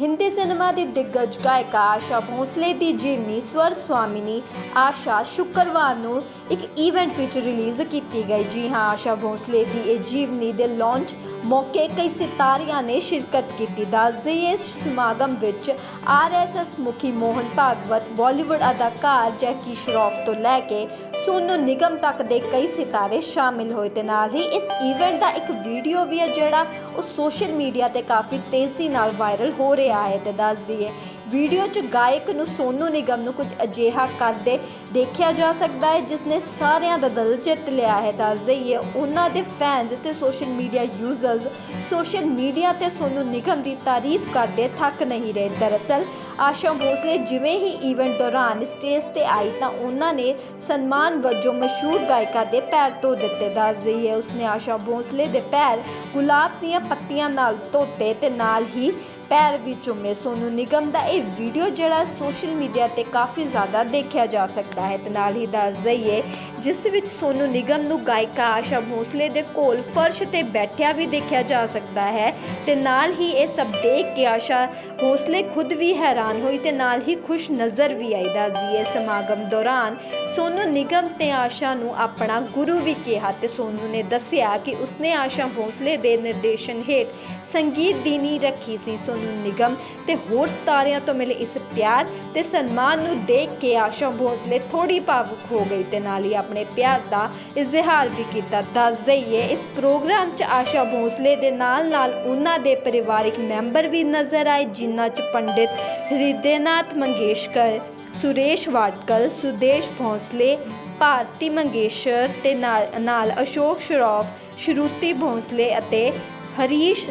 Hindi cinema ਦੀ ਦਿੱਗਜ ਗਾਇਕਾ ਆਸ਼ਾ ਭੋਸਲੇ ਦੀ ਜੀਵਨੀ ਸਵਰ ਸਵਾਮਿਨੀ ਆਸ਼ਾ ਸ਼ੁੱਕਰਵਾਰ ਨੂੰ ਇੱਕ ਇਵੈਂਟ ਵਿੱਚ ਰਿਲੀਜ਼ ਕੀਤੀ ਗਈ। ਜੀ ਹਾਂ, ਆਸ਼ਾ ਭੋਸਲੇ ਦੀ ਇਹ ਜੀਵਨੀ ਦੇ ਲਾਂਚ ਮੌਕੇ ਕਈ ਸਿਤਾਰਿਆਂ ਨੇ ਸ਼ਿਰਕਤ ਕੀਤੀ। ਦੱਸਦੇ ਇਸ ਸਮਾਗਮ ਵਿੱਚ ਆਰਐਸਐਸ ਮੁਖੀ ਮੋਹਨ ਭਾਗਵਤ, ਬਾਲੀਵੁੱਡ ਅਦਾਕਾਰ ਜੈਕੀ ਸ਼ਰੋਫ ਤੋਂ ਲੈ ਕੇ ਸੋਨੂ ਨਿਗਮ ਤੱਕ ਦੇ ਕਈ ਸਿਤਾਰੇ ਸ਼ਾਮਿਲ ਹੋਏ। ਤੇ ਨਾਲ ਹੀ ਇਸ ਇਵੈਂਟ ਦਾ ਇੱਕ ਵੀਡੀਓ ਵੀ ਹੈ ਜਿਹੜਾ ਉਹ ਸੋਸ਼ਲ ਮੀਡੀਆ ਤੇ ਕਾਫੀ ਤੇਜ਼ੀ ਨਾਲ ਵਾਇਰਲ ਹੋ ਰਿਹਾ ਹੈ ਤੇ ਦੱਸ ਦਈਏ। ਵੀਡੀਓ 'ਚ ਗਾਇਕ ਨੂੰ ਸੋਨੂ ਨਿਗਮ ਨੂੰ ਕੁਝ ਅਜਿਹਾ ਕਰਦੇ ਦੇਖਿਆ ਜਾ ਸਕਦਾ ਹੈ ਜਿਸ ਨੇ ਸਾਰਿਆਂ ਦਾ ਦਿਲ ਜਿੱਤ ਲਿਆ ਹੈ। ਦੱਸ ਦਈਏ, ਉਹਨਾਂ ਦੇ ਫੈਨਸ ਤੇ social media users social media ਤੇ ਸੋਨੂ ਨਿਗਮ ਦੀ ਤਾਰੀਫ ਕਰਦੇ ਥੱਕ ਨਹੀਂ ਰਹੇ। ਦਰਅਸਲ, ਆਸ਼ਾ ਭੋਸਲੇ ਜਿਵੇਂ ਹੀ ਈਵੈਂਟ ਦੌਰਾਨ ਸਟੇਜ ਤੇ ਆਈ ਤਾਂ ਉਹਨਾਂ ਨੇ ਸਨਮਾਨ ਵਜੋਂ ਮਸ਼ਹੂਰ ਗਾਇਕਾ ਦੇ ਪੈਰ ਧੋ ਦਿੱਤੇ। ਦੱਸ ਦਈਏ, ਉਸਨੇ ਆਸ਼ਾ ਭੋਸਲੇ ਦੇ ਪੈਰ ਗੁਲਾਬ ਦੀਆਂ ਪੱਤੀਆਂ ਨਾਲ ਧੋਤੇ ਤੇ ਨਾਲ ਹੀ ਪੈਰ ਵੀ ਚੁੰਮੇ। ਸੋਨੂ ਨਿਗਮ ਦਾ ਇਹ ਵੀਡੀਓ ਜਿਹੜਾ ਸੋਸ਼ਲ ਮੀਡੀਆ ਤੇ ਕਾਫੀ ਜ਼ਿਆਦਾ ਦੇਖਿਆ ਜਾ ਸਕਦਾ ਹੈ। ਤੇ ਨਾਲ ਹੀ ਦੱਸ ਦਈਏ, ਜਿਸ ਵਿੱਚ ਸੋਨੂ ਨਿਗਮ ਨੂੰ ਗਾਇਕਾ ਆਸ਼ਾ ਭੋਸਲੇ ਦੇ ਕੋਲ ਫਰਸ਼ ਤੇ ਬੈਠਿਆ ਵੀ ਦੇਖਿਆ ਜਾ ਸਕਦਾ ਹੈ। ਤੇ ਨਾਲ ਹੀ ਇਹ ਸਭ ਦੇਖ ਕੇ ਆਸ਼ਾ ਭੋਸਲੇ ਖੁਦ ਵੀ ਹੈਰਾਨ ਹੋਈ ਤੇ ਨਾਲ ਹੀ ਖੁਸ਼ ਨਜ਼ਰ ਵੀ ਆਈ। ਦੱਸਦੀ ਹੈ ਸਮਾਗਮ ਦੌਰਾਨ ਸੋਨੂ ਨਿਗਮ ਤੇ ਆਸ਼ਾ ਨੂੰ ਆਪਣਾ ਗੁਰੂ ਵੀ ਕਿਹਾ ਤੇ ਸੋਨੂ ਨੇ ਦੱਸਿਆ ਕਿ ਉਸਨੇ ਆਸ਼ਾ ਭੋਸਲੇ ਦੇ ਨਿਰਦੇਸ਼ਨ ਹੇਠ ਸੰਗੀਤ ਦੀ ਨੀਂਹ ਰੱਖੀ ਸੀ ਸੋਨੂ ਨਿਗਮ ਤੇ ਹੋਰ ਸਿਤਾਰਿਆਂ ਤੋਂ ਮਿਲੇ ਇਸ ਪਿਆਰ ਤੇ ਸਨਮਾਨ ਨੂੰ ਦੇਖ ਕੇ ਆਸ਼ਾ ਭੋਸਲੇ ਥੋੜੀ ਭਾਵੁਕ ਹੋ ਗਈ ਤੇ ਨਾਲ ਹੀ ਆਪਣੇ ਪਿਆਰ ਦਾ ਇਜ਼ਹਾਰ ਵੀ ਕੀਤਾ। ਦੱਸ ਦਈਏ, ਇਸ ਪ੍ਰੋਗਰਾਮ 'ਚ ਆਸ਼ਾ ਭੋਸਲੇ ਦੇ ਨਾਲ-ਨਾਲ ਉਹਨਾਂ ਦੇ ਪਰਿਵਾਰਕ ਮੈਂਬਰ ਵੀ ਨਜ਼ਰ ਆਏ, ਜਿਨ੍ਹਾਂ 'ਚ ਪੰਡਿਤ ਹ੍ਰਿਦਯਨਾਥ ਮੰਗੇਸ਼ਕਰ ਸੁਰੇਸ਼ ਵਾਡਕਲ ਸੁਦੇਸ਼ ਭੋਂਸਲੇ, ਭਾਰਤੀ ਮੰਗੇਸ਼ਰ ਤੇ ਨਾਲ ਅਸ਼ੋਕ ਸ਼ਰੋਫ ਸ਼ਰੂਤੀ ਭੋਂਸਲੇ ਅਤੇ ਹਰੀਸ਼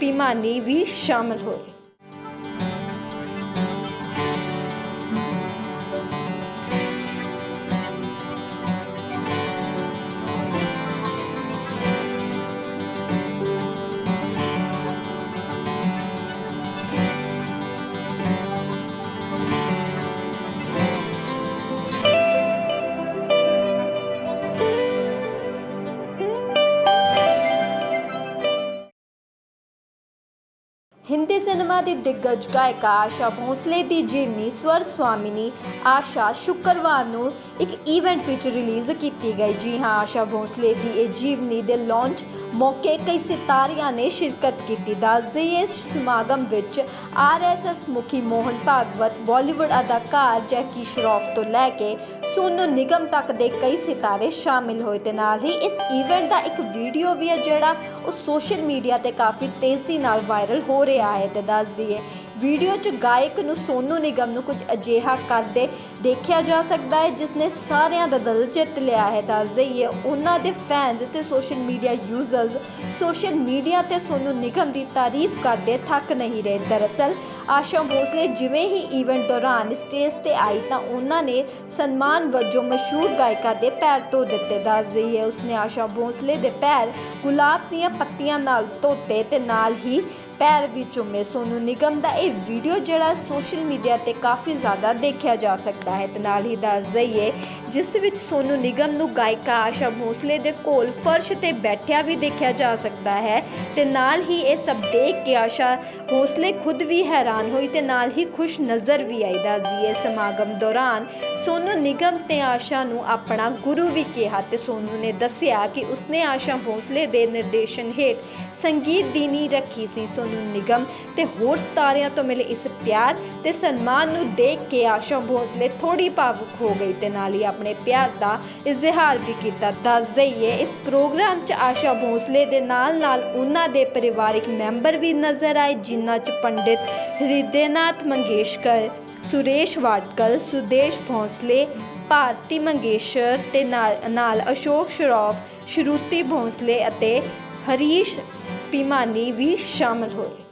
ਪਿਮਾਨੀ ਵੀ ਸ਼ਾਮਲ ਹੋਏ। ਹਿੰਦੀ ਸਿਨੇਮਾ ਦੀ ਦਿੱਗਜ ਗਾਇਕਾ ਆਸ਼ਾ ਭੋਸਲੇ ਦੀ ਜੀਵਨੀ ਸਵਰ ਸਵਾਮਿਨੀ ਆਸ਼ਾ ਸ਼ੁੱਕਰਵਾਰ ਨੂੰ ਇੱਕ ਇਵੈਂਟ ਵਿੱਚ ਰਿਲੀਜ਼ ਕੀਤੀ ਗਈ। ਜੀ ਹਾਂ, ਆਸ਼ਾ ਭੋਸਲੇ ਦੀ ਇਹ ਜੀਵਨੀ ਦੇ ਲਾਂਚ ਮੌਕੇ ਕਈ ਸਿਤਾਰਿਆਂ ਨੇ ਸ਼ਿਰਕਤ ਕੀਤੀ। ਦੱਸਦੇ ਇਸ ਸਮਾਗਮ ਵਿੱਚ ਆਰਐਸਐਸ ਮੁਖੀ ਮੋਹਨ ਭਾਗਵਤ, ਬਾਲੀਵੁੱਡ ਅਦਾਕਾਰ ਜੈਕੀ ਸ਼ਰੋਫ ਤੋਂ ਲੈ ਕੇ ਸੋਨੂ ਨਿਗਮ ਤੱਕ ਦੇ ਕਈ ਸਿਤਾਰੇ ਸ਼ਾਮਿਲ ਹੋਏ। ਤੇ ਨਾਲ ਹੀ ਇਸ ਇਵੈਂਟ ਦਾ ਇੱਕ ਵੀਡੀਓ ਵੀ ਹੈ ਜਿਹੜਾ ਉਹ ਸੋਸ਼ਲ ਮੀਡੀਆ ਤੇ ਕਾਫੀ ਤੇਜ਼ੀ ਨਾਲ ਵਾਇਰਲ ਹੋ ਰਿਹਾ ਹੈ ਤੇ ਦੱਸ ਦਈਏ। ਵੀਡੀਓ 'ਚ ਗਾਇਕ ਨੂੰ ਸੋਨੂ ਨਿਗਮ ਨੂੰ ਕੁਝ ਅਜਿਹਾ ਕਰਦੇ ਦੇਖਿਆ ਜਾ ਸਕਦਾ ਹੈ, ਜਿਸ ਨੇ ਸਾਰਿਆਂ ਦਾ ਦਿਲ ਜਿੱਤ ਲਿਆ ਹੈ। ਦੱਸ ਦਈਏ, ਉਹਨਾਂ ਦੇ ਫੈਨਸ ਤੇ social media users social media ਤੇ ਸੋਨੂ ਨਿਗਮ ਦੀ ਤਾਰੀਫ ਕਰਦੇ ਥੱਕ ਨਹੀਂ ਰਹੇ। ਦਰਅਸਲ, ਆਸ਼ਾ ਭੋਸਲੇ ਜਿਵੇਂ ਹੀ ਈਵੈਂਟ ਦੌਰਾਨ ਸਟੇਜ ਤੇ ਆਈ ਤਾਂ ਉਹਨਾਂ ਨੇ ਸਨਮਾਨ ਵਜੋਂ ਮਸ਼ਹੂਰ ਗਾਇਕਾ ਦੇ ਪੈਰ ਧੋ ਦਿੱਤੇ। ਦੱਸ ਦਈਏ, ਉਸਨੇ ਆਸ਼ਾ ਭੋਸਲੇ ਦੇ ਪੈਰ ਗੁਲਾਬ ਦੀਆਂ ਪੱਤੀਆਂ ਨਾਲ ਧੋਤੇ ਤੇ ਨਾਲ ਹੀ ਪੈਰ ਵੀ ਚੁੰਮੇ ਸੋਨੂ ਨਿਗਮ ਦਾ ਇਹ ਵੀਡੀਓ ਜਿਹੜਾ ਸੋਸ਼ਲ ਮੀਡੀਆ ਤੇ ਕਾਫੀ ਜ਼ਿਆਦਾ ਦੇਖਿਆ ਜਾ ਸਕਦਾ ਹੈ। ਤੇ ਨਾਲ ਹੀ ਦੱਸ ਦਈਏ ਜਿਸ ਵਿੱਚ ਸੋਨੂ ਨਿਗਮ ਨੂੰ ਗਾਇਕਾ ਆਸ਼ਾ ਭੋਸਲੇ ਦੇ ਕੋਲ ਫਰਸ਼ ਤੇ ਬੈਠਿਆ ਵੀ ਦੇਖਿਆ ਜਾ ਸਕਦਾ ਹੈ ਤੇ ਨਾਲ ਹੀ ਇਹ ਸਭ ਦੇਖ ਕੇ ਆਸ਼ਾ ਭੋਸਲੇ ਖੁਦ ਵੀ ਹੈਰਾਨ ਹੋਈ ਤੇ ਨਾਲ ਹੀ ਖੁਸ਼ ਨਜ਼ਰ ਵੀ ਆਈ ਦੱਸ ਦਈਏ ਸਮਾਗਮ ਦੌਰਾਨ ਸੋਨੂ ਨਿਗਮ ਤੇ ਆਸ਼ਾ ਨੂੰ ਆਪਣਾ ਗੁਰੂ ਵੀ ਕਿਹਾ ਤੇ ਸੋਨੂ ਨੇ ਦੱਸਿਆ ਕਿ ਉਸਨੇ ਆਸ਼ਾ ਭੋਸਲੇ ਦੇ ਨਿਰਦੇਸ਼ਨ ਹੇਠ ਸੰਗੀਤ ਦੀ ਨੀਂਹ ਰੱਖੀ ਸੀ ਸੋਨੂ ਨਿਗਮ ਤੇ ਹੋਰ ਸਿਤਾਰਿਆਂ ਤੋਂ ਮਿਲੇ ਇਸ ਪਿਆਰ ਤੇ ਸਨਮਾਨ ਨੂੰ ਦੇਖ ਕੇ ਆਸ਼ਾ ਭੋਸਲੇ ਥੋੜੀ ਭਾਵੁਕ ਹੋ ਗਈ ਤੇ ਨਾਲ ਹੀ ਆਪਣੇ ਪਿਆਰ ਦਾ ਇਜ਼ਹਾਰ ਵੀ ਕੀਤਾ। ਦੱਸ ਦਈਏ, ਇਸ ਪ੍ਰੋਗਰਾਮ 'ਚ ਆਸ਼ਾ ਭੋਸਲੇ ਦੇ ਨਾਲ-ਨਾਲ ਉਹਨਾਂ ਦੇ ਪਰਿਵਾਰਿਕ ਮੈਂਬਰ ਵੀ ਨਜ਼ਰ ਆਏ, ਜਿਨ੍ਹਾਂ 'ਚ ਪੰਡਿਤ ਹ੍ਰਿਦਯਨਾਥ ਮੰਗੇਸ਼ਕਰ, ਸੁਰੇਸ਼ ਵਾਡਕਲ ਸੁਦੇਸ਼ ਭੋਸਲੇ, ਭਾਰਤੀ ਮੰਗੇਸ਼ਰ ਤੇ ਨਾਲ ਨਾਲ ਅਸ਼ੋਕ ਸ਼ਰੋਫ ਸ਼ਰੂਤੀ ਭੋਸਲੇ ਅਤੇ ਹਰੀਸ਼ ਪੀਮਾਨੀ ਵੀ ਸ਼ਾਮਲ ਹੋਏ।